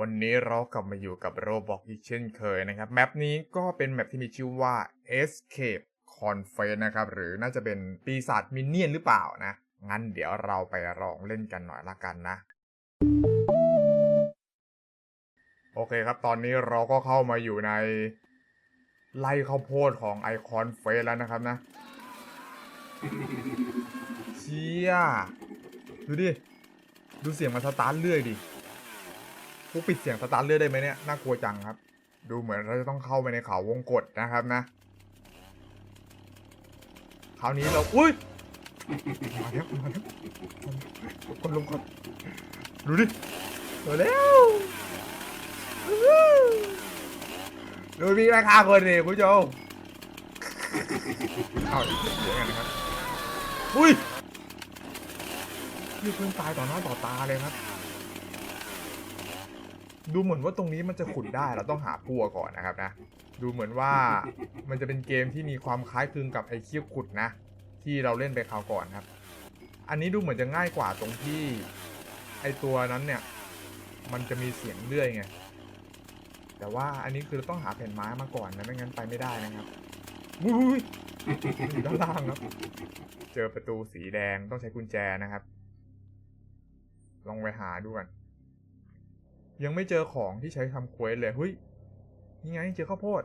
วันนี้เรากลับมาอยู่กับโรบอกอีกเช่นเคยนะครับ แมปนี้ก็เป็นแมปที่มีชื่อว่า Escape Confess นะครับ หรือน่าจะเป็นปีศาจมินเนี่ยนหรือเปล่านะ งั้นเดี๋ยวเราไปลองเล่นกันหน่อยละกันนะ โอเคครับ ตอนนี้เราก็เข้ามาอยู่ในไล่ข้าวโพดของไอคอนเฟสแล้วนะครับนะ เชี่ย ดูดิ ดูเสียงมันสตาร์ทเรื่อยดิ กูปิดเสียงสตาร์ทเรื่อยได้ไหมเนี่ย น่ากลัวจังครับ ดูเหมือนเราจะต้องเข้าไปในเขาวงกฏนะครับนะ คราวนี้เรา อุ้ยมาแล้วมาแล้วคนลงก่อนดูดิมาแล้วดูพี่ราคาคนนี่คุณผู้ชมเอาอีกเสียงกันนะครับ อุ้ยพี่เพิ่งตายต่อหน้าต่อตาเลยครับ ดูเหมือนว่าตรงนี้มันจะขุดได้เราต้องหาพัวก่อนนะครับนะ ดูเหมือนว่ามันจะเป็นเกมที่มีความคล้ายคลึงกับไอ้เคียวขุดนะ ที่เราเล่นไปคราวก่อนครับ อันนี้ดูเหมือนจะง่ายกว่าตรงที่ไอตัวนั้นเนี่ย มันจะมีเสียงเรื่อยไงแต่ว่าอันนี้คือต้องหาแผ่นไม้มาก่อนนะไม่งั้นไปไม่ได้นะครับอุ้ยอยู่ด้านล่างครับ เจอประตูสีแดงต้องใช้กุญแจนะครับ ลองไปหาดูกัน ยังไม่เจอของที่ใช้ทำเควสเลยเฮ้ยนี่ไงเจอข้าวโพด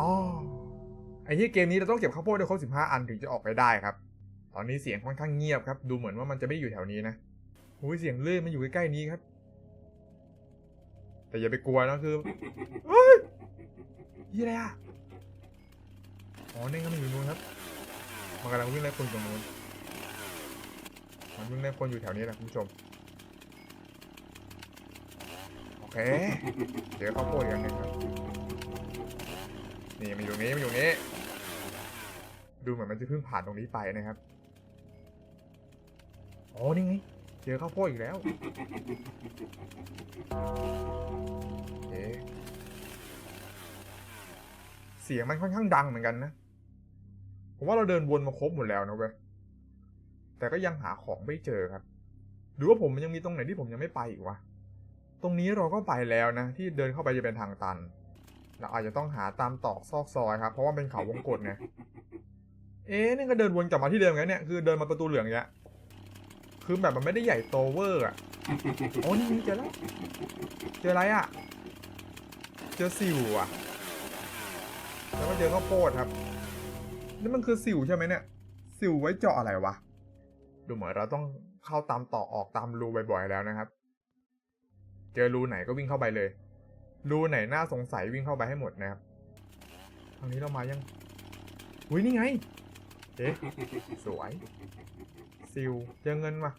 อ๋อไอ้ที่เกมนี้เราต้องเก็บข้าวโพดได้ครบสิบห้าอันถึงจะออกไปได้ครับ ตอนนี้เสียงค่อนข้างเงียบครับ ดูเหมือนว่ามันจะไม่อยู่แถวนี้นะอุ้ยเสียงเลื่อยมันอยู่ใกล้ๆนี้ครับ แต่อย่าไปกลัวนะคือเฮ้ยยี่อะไรอะอ๋อเนี่ก็มันอยู่นู้นครับมันกำลังวิ่งไล่คนตรงนู้นมันวิ่งไล่คนอยู่แถวนี้แหละคุณผู้ชม โอ เคเดี๋ยวข้าวโพดอีกอันนึ่งครับนี่มันอยู่นี้มันอยู่นี้ ดูเหมือนมันจะเพิ่งผ่านตรงนี้ไปนะครับอ๋อนี่ไงเจอข้าวโพดอีกแล้วเอ๊เสียงมันค่อนข้างดังเหมือนกันนะ ผมว่าเราเดินวนมาครบหมดแล้วนะเว้ยแต่ก็ยังหาของไม่เจอครับหรือว่าผมมันยังมีตรงไหนที่ผมยังไม่ไปอีกวะ ตรงนี้เราก็ไปแล้วนะ ที่เดินเข้าไปจะเป็นทางตัน เราอาจจะต้องหาตามตอกซอกซอยครับ เพราะว่าเป็นเขาวงกตไงเอ๊ะนี่ก็เดินวนกลับมาที่เดิมไงเนี่ยคือเดินมาประตูเหลืองเนี้ยคือแบบมันไม่ได้ใหญ่โตเวอร์อะโอ้นี่เจอแล้วเจออะไรอะ เจอสิวอะ แล้วก็เจอข้าวโพดครับนี่มันคือสิวใช่ไหมเนี่ย สิวไว้เจาะอะไรวะ ดูเหมือนเราต้องเข้าตามต่อออกตามรูบ่อยๆแล้วนะครับ เจอรูไหนก็วิ่งเข้าไปเลย รูไหนน่าสงสัยวิ่งเข้าไปให้หมดนะครับทางนี้เรามายังอุ้ยนี่ไงเอ๊ะสวยซิลเจอเงินมา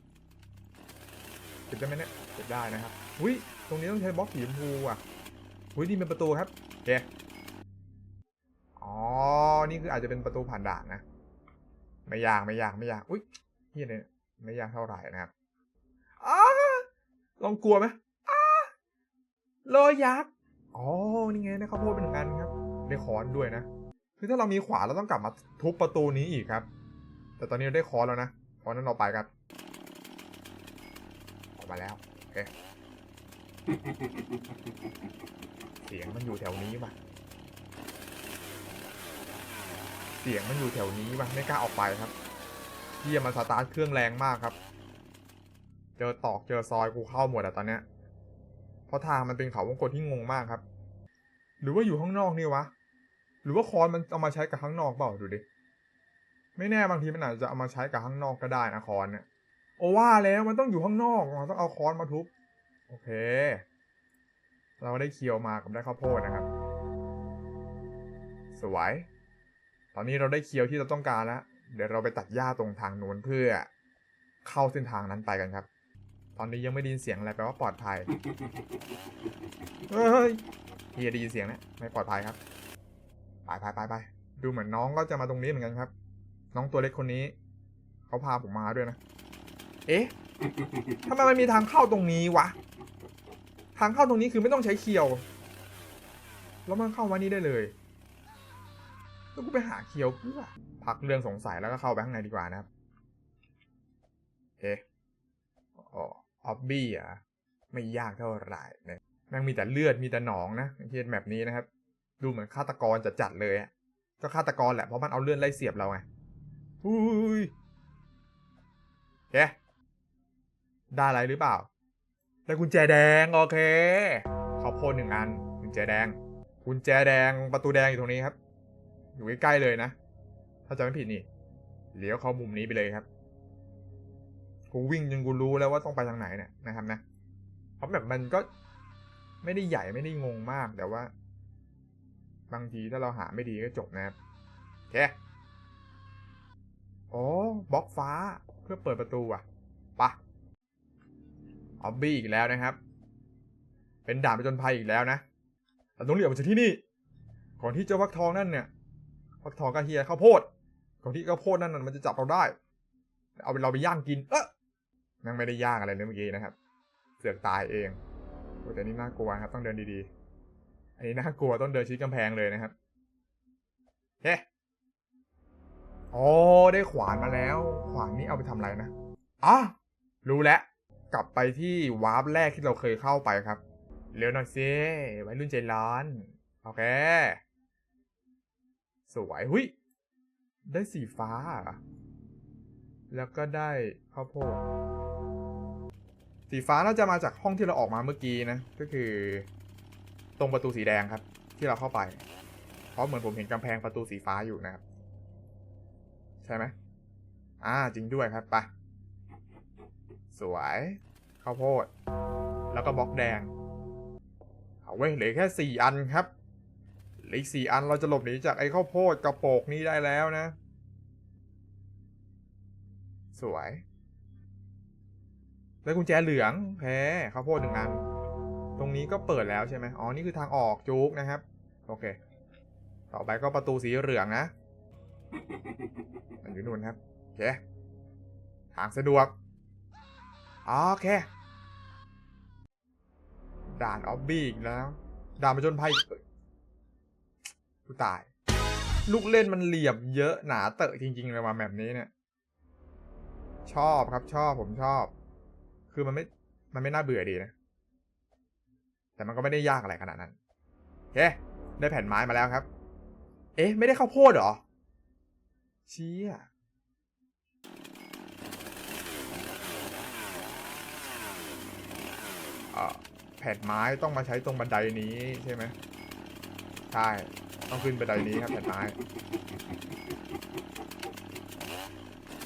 เก็บได้ไหมเนี่ยเก็บได้นะครับอุ้ยตรงนี้ต้องใช้บล็อกสีชมพูอะอุ้ยนี่เป็นประตูครับโอเคอ๋อนี่คืออาจจะเป็นประตูผ่านด่านนะไม่ยากไม่ยากไม่ยากอุ้ยเฮียเนี่ยไม่ยากเท่าไหร่นะครับอ้าลองกลัวไหม โลยักษ์อ๋อนี่ไงนะข้าวโพดเป็นอย่างนั้นครับได้ค้อนด้วยนะคือถ้าเรามีขวานเราต้องกลับมาทุบประตูนี้อีกครับ แต่ตอนนี้เราได้ค้อนแล้วนะเพราะนั้นเราไปครับออกมาแล้วโอเคเสียงมันอยู่แถวนี้ป่ะเสียงมันอยู่แถวนี้ป่ะไม่กล้าออกไปครับที่มันสตาร์ทเครื่องแรงมากครับ เจอตอกเจอซอยกูเข้าหมดอะตอนเนี้ย เพราะทางมันเป็นเขาวงกตที่งงมากครับ หรือว่าอยู่ข้างนอกนี่วะ หรือว่าคอนมันเอามาใช้กับข้างนอกเปล่าดูดิ ไม่แน่บางทีมันอาจจะเอามาใช้กับข้างนอกก็ได้นะคอนเนี่ย โอว่าแล้วมันต้องอยู่ข้างนอกเราต้องเอาคอนมาทุบ โอเค เราได้เคียวมากับได้ข้าวโพดนะครับ สวย ตอนนี้เราได้เคียวที่เราต้องการแล้ว เดี๋ยวเราไปตัดหญ้าตรงทางนู้นเพื่อเข้าเส้นทางนั้นไปกันครับ ตอนนี้ยังไม่ได้ยินเสียงอะไรแปลว่าปลอดภัยเฮ้ยเฮียได้ยินเสียงแล้วไม่ปลอดภัยครับไปไปไปไปดูเหมือนน้องก็จะมาตรงนี้เหมือนกันครับ น้องตัวเล็กคนนี้เขาพาผมมาด้วยนะ เอ๊ะทำไมมันมีทางเข้าตรงนี้วะ ทางเข้าตรงนี้คือไม่ต้องใช้เคียว แล้วมันเข้ามานี่ได้เลยแล้วกูไปหาเคียวเพื่อพักเรื่องสงสัยแล้วก็เข้าไปข้างในดีกว่านะครับ เอ๊ะอ๋อ ออบบี้อะไม่ยากเท่าไหร่นะแม่งมีแต่เลือดมีแต่หนองนะเฮียแบบนี้นะครับ ดูเหมือนฆาตกรจะจัดๆเลยอะก็ฆาตกรแหละเพราะมันเอาเลือดไล่เสียบเราไงอุ้ยแกได้อะไรหรือเปล่า ได้กุญแจแดงโอเคเขาโพดหนึ่งอันกุญแจแดงกุญแจแดงประตูแดงอยู่ตรงนี้ครับ อยู่ใกล้ๆเลยนะ ถ้าจำไม่ผิดนี่เลี้ยวเข้ามุมนี้ไปเลยครับ กูวิ่งจนกูรู้แล้วว่าต้องไปทางไหนเนี่ยนะครับนะเพราะแบบมันก็ไม่ได้ใหญ่ไม่ได้งงมากแต่ว่า บางทีถ้าเราหาไม่ดีก็จบนะครับโอเคโอ้บล็อกฟ้าเพื่อเปิดประตูอะปะออบบี้อีกแล้วนะครับ เป็นด่านประจนภัยอีกแล้วนะเราต้องเรียกมาจากที่นี่ ก่อนที่เจ้าฟักทองนั่นเนี่ยฟักทองกระเฮียข้าวโพด ก่อนที่ข้าวโพดนั่นมันจะจับเราได้ เอาไปเราไปย่างกิน เอ๊ะ นั่งไม่ได้ยางอะไรเลยเมื่อกี้นะครับ เสือกตายเองโอ้แต่นี่น่ากลัวครับ ต้องเดินดีๆ อันนี้น่ากลัวต้องเดินชิดกำแพงเลยนะครับเฮ้อ๋อได้ขวานมาแล้ว ขวานนี้เอาไปทำอะไรนะอ๋อรู้แล้ว กลับไปที่วาร์ปแรกที่เราเคยเข้าไปครับ เร็วหน่อยสิวัยรุ่นใจร้อน โอเค สวยหุยได้สีฟ้า แล้วก็ได้ข้าวโพด สีฟ้าน่าจะมาจากห้องที่เราออกมาเมื่อกี้นะ ก็คือ ตรงประตูสีแดงครับ ที่เราเข้าไป เพราะเหมือนผมเห็นกำแพงประตูสีฟ้าอยู่นะครับ ใช่ไหมอ่าจริงด้วยครับไปสวยข้าวโพด แล้วก็บล็อกแดง เอาเว้ยเหลือแค่สี่อันครับเหลืออีกสี่อันเราจะหลบหนีจากไอ้ข้าวโพดกระโปกนี้ได้แล้วนะ สวย ได้กุญแจเหลืองแพ้ข้าวโพดหนึ่งอันตรงนี้ก็เปิดแล้วใช่ไหมอ๋อ นี่คือทางออกจุกนะครับ โอเค ต่อไปก็ประตูสีเหลืองนะ มันอยู่นู่นครับ โอเค ทางสะดวก โอเค ด่านออบบี้อีกแล้ว ด่านประจนภัยเอ้ยกูตาย ลูกเล่นมันเหลี่ยมเยอะหนาเตอะจริง ๆ เลยว่าแบบนี้เนี่ย ชอบครับชอบผมชอบ คือมันไม่ มันไม่น่าเบื่อดีนะ แต่มันก็ไม่ได้ยากอะไรขนาดนั้นโอเคได้แผ่นไม้มาแล้วครับ เอ๊ะ ไม่ได้ข้าวโพดเหรอ เชี้อ่แผ่นไม้ต้องมาใช้ตรงบันไดนี้ใช่ไหมใช่ ต้องขึ้นบันไดนี้ครับแผ่นไม้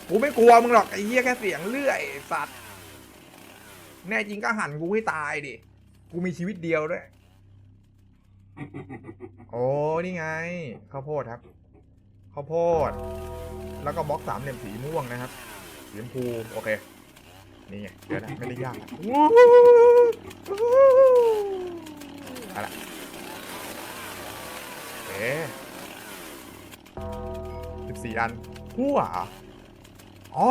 กูไม่กลัวมึงหรอกไอ้เหี้ยแค่เสียงเลื่อยสัตว์ แน่จริงก็หันกูให้ตายดิ กูมีชีวิตเดียวด้วย โอ้นี่ไงข้าวโพดครับข้าวโพด แล้วก็บล็อกสามเหลี่ยมสีม่วงนะครับสีชมพูโอเค นี่ไงเดี๋ยวนะไม่ได้ยากวู้ฮู้อะไรโอเคสิบสี่อันพั่วเหรออ๋อ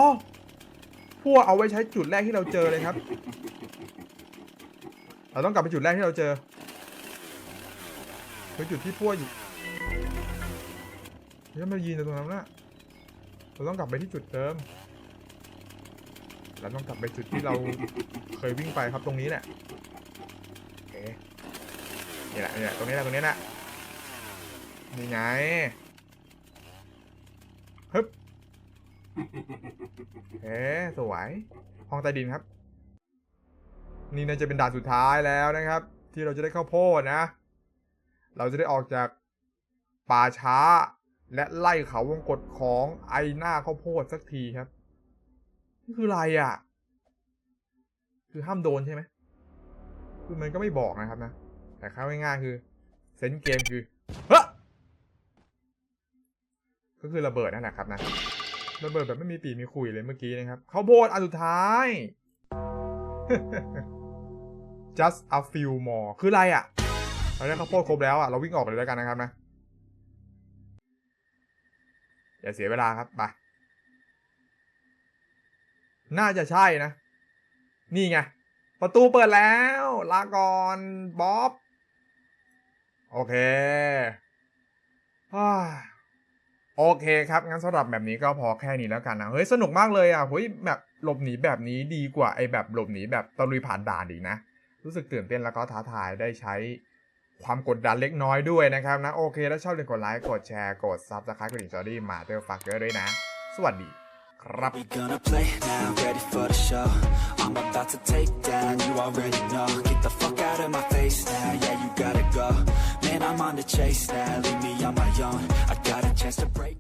พั่วเอาไว้ใช้จุดแรกที่เราเจอเลยครับ เราต้องกลับไปจุดแรกที่เราเจอคือจุดที่พั่วอยู่เฮ้ยมายืนตรงนั้นนะเราต้องกลับไปที่จุดเดิมเราต้องกลับไปจุดที่เราเคยวิ่งไปครับตรงนี้แหละโอเคนี่แหละนี่แหละตรงนี้แหละตรงนี้แหละนี่ไงฮึบ เอ๊สวย ห้องใต้ดินครับ นี่น่าจะเป็นด่านสุดท้ายแล้วนะครับ ที่เราจะได้เข้าโพดนะ เราจะได้ออกจากป่าช้า และไล่เขาวงกฏของไอหน้าข้าวโพดสักทีครับนี่คืออะไรอะ คือห้ามโดนใช่ไหมคือมันก็ไม่บอกนะครับนะ แต่ค่าง่ายๆคือ เซนเกมคือเฮ้ก็คือระเบิดนั่นแหละครับนะ ระเบิดแบบไม่มีปีมีคุยเลยเมื่อกี้นะครับเขาโพดอันสุดท้าย just a few more คืออะไรอะเราได้ข้าวโพดครบแล้วอะ เราวิ่งออกเลยแล้วกันนะครับนะ อย่าเสียเวลาครับไปน่าจะใช่นะ นี่ไง ประตูเปิดแล้ว ลาก่อนบ๊อบ โอเคฮ่า โอเคครับงั้นสำหรับแบบนี้ก็พอแค่นี้แล้วกันนะเฮ้ยสนุกมากเลยอะเฮ้ยแบบหลบหนีแบบนี้ดีกว่าไอ้แบบหลบหนีแบบตะลุยผ่านด่านดีนะ รู้สึกตื่นเต้นแล้วก็ท้าทายได้ใช้ความกดดันเล็กน้อยด้วยนะครับนะโอเค ถ้าชอบอย่าลืมกดไลค์กดแชร์กดซับสไครต์กดดิ่งจอดี้มาเตอร์ฟักเกอร์ด้วยนะ สวัสดี ครับ We gonna play now, ready for the show. I'm about to take down, you already know. Get the fuck out of my face now, yeah, you gotta go. Man, I'm on the chase now, leave me on my own. I got a chance to break.